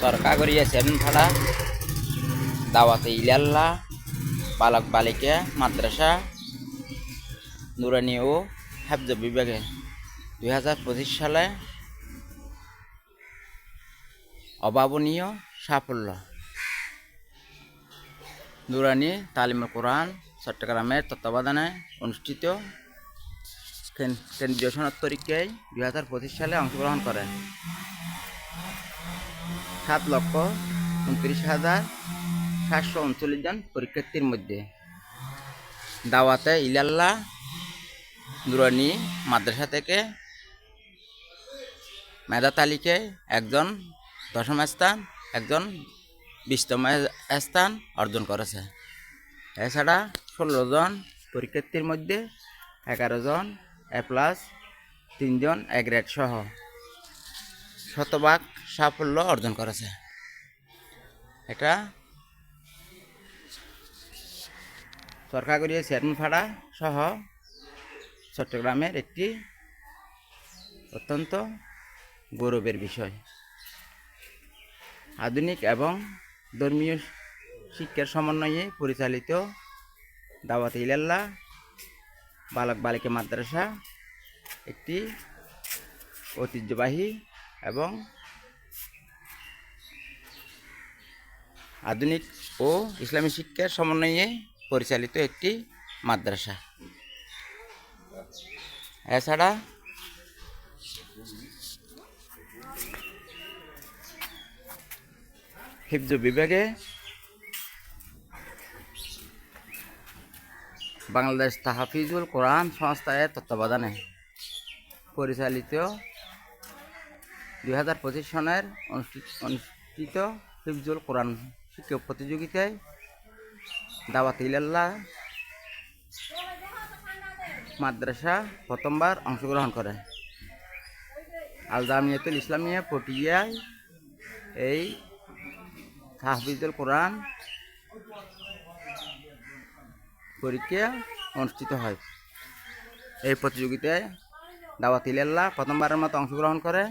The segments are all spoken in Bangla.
সরকাগরিয়া সেনফাড়া দাওয়াতে ইলাল্লা, বালক বালিকা, মাদ্রাসা, নুরানি ও হাফজ বিভাগে দুই হাজার পঁচিশ সালে অভাবনীয় সাফল্য। নুরানি তালিম কোরআন চট্টগ্রামের তত্ত্বাবধানে অনুষ্ঠিত কেন্দ্রীয় সনদ পরীক্ষায় দুই হাজার পঁচিশ সালে অংশগ্রহণ করে। সাত লক্ষ উনত্রিশ হাজার সাতশো উনচল্লিশ জন পরীক্ষার্থীর মধ্যে। দাওয়াতে ইলাল্লা, দুরানি, মাদ্রাসা থেকে মেধা তালিকায় একজন দশম স্থান, একজন বিশতম স্থান অর্জন করেছে। এছাড়া ষোলো জন পরীক্ষার্থীর মধ্যে এগারো জন এ প্লাস তিনজন এ গ্রেড সহ শতভাগ সাফল্য অর্জন করেছে। এটা সরকারি চেয়ারম্যানপাড়া সহ চট্টগ্রামের একটি অত্যন্ত গৌরবের বিষয়। আধুনিক এবং ধর্মীয় শিক্ষার সমন্বয়ে পরিচালিত দাওয়াত ইলাল্লাহ বালক বালিকা মাদ্রাসা একটি ঐতিহ্যবাহী এবং আধুনিক ও ইসলামী শিক্ষার সমন্বয়ে পরিচালিত একটি মাদ্রাসা। এছাড়া হিফজ বিভাগে বাংলাদেশ তাহাফিজুল কোরআন সংস্থায় তত্ত্বাবধানে পরিচালিত দুই হাজার পঁচিশ সনের অনুষ্ঠিত হিফজুল কোরআন শিক্ষক প্রতিযোগিতায় দাওয়াত ইলাল্লাহ মাদ্রাসা প্রথমবার অংশগ্রহণ করে। আল জামিয়াতুল ইসলামিয়া পটিয়ায় এই তাহফিজুল কোরআন পরীক্ষা অনুষ্ঠিত হয়। এই প্রতিযোগিতায় দাওয়াত ইলাল্লাহ প্রথমবারের মতো অংশগ্রহণ করে।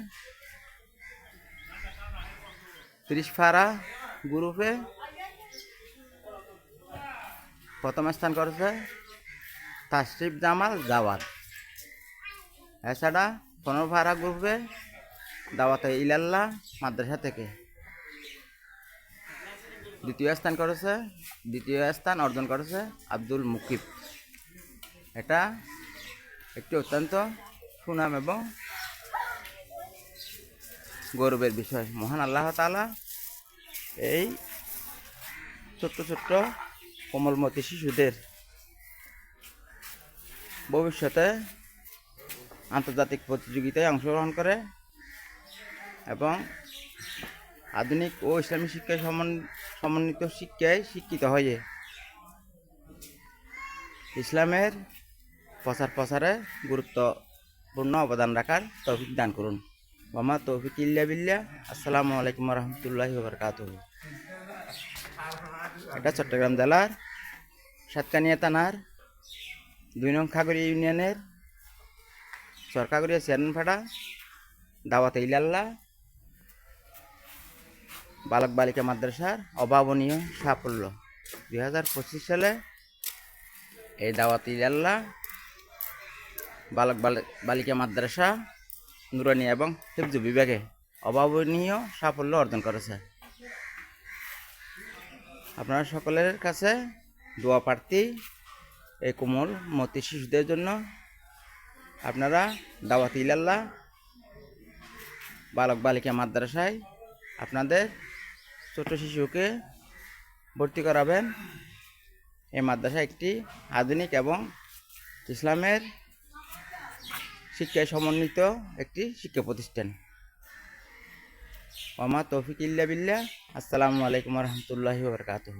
ত্রিশ ফারা গ্রুপে প্রথম স্থান করেছে তাশরিফ জামাল জাওয়াদ এছাড়া পনেরো ফারা গ্রুপে দাওয়াতে ইলাল্লাহ মাদ্রাসা থেকে। দ্বিতীয় স্থান করেছে, দ্বিতীয় স্থান অর্জন করেছে আব্দুল মুকিব। এটা একটি অত্যন্ত সুনাম এবং গৌরবের বিষয়। মহান আল্লাহ তাআলা এই ছোট্ট ছোট্ট কোমলমতি শিশুদের ভবিষ্যতে আন্তর্জাতিক প্রতিযোগিতায় অংশগ্রহণ করে এবং আধুনিক ও ইসলামী শিক্ষায় সমন- সমন্বিত শিক্ষায় শিক্ষিত হয়ে ইসলামের প্রচার প্রসারে গুরুত্বপূর্ণ অবদান রাখার তৌফিক দান করুন। মামা তৌফিক ইল্লা বিল্লাহ। আসসালামু আলাইকুম রহমতুল্লাহি বরকাত এটা চট্টগ্রাম জেলার সাতকানিয়া থানার দুই নং খাগড়ি ইউনিয়নের সরকাগড়িয়া চেয়ারম্যানপাড়া দাওয়াতে ইলাল্লাহ, বালক বালিকা মাদ্রাসার অভাবনীয় সাফল্য। দুই হাজার পঁচিশ সালে এই দাওয়াত ইলাল্লাহ বালক বালি- বালিকা মাদ্রাসা নুরানি এবং হিফজ বিভাগে অভাবনীয় সাফল্য অর্জন করেছে। আপনারা সকলের কাছে দোয়া প্রার্থী, এই কোমল মতি শিশুদের জন্য আপনারা দাওয়াত ইলাল্লাহ বালক বালিকা মাদ্রাসায় আপনাদের ছোট শিশুকে ভর্তি করাবেন। এই মাদ্রাসা একটি আধুনিক এবং ইসলামের শিক্ষায় সমন্বিত একটি শিক্ষা প্রতিষ্ঠান। ওমা তৌফিক ইল্লা বিল্লা আসসালামু আলাইকুম রহমতুল্লাহি বরকাতুহ।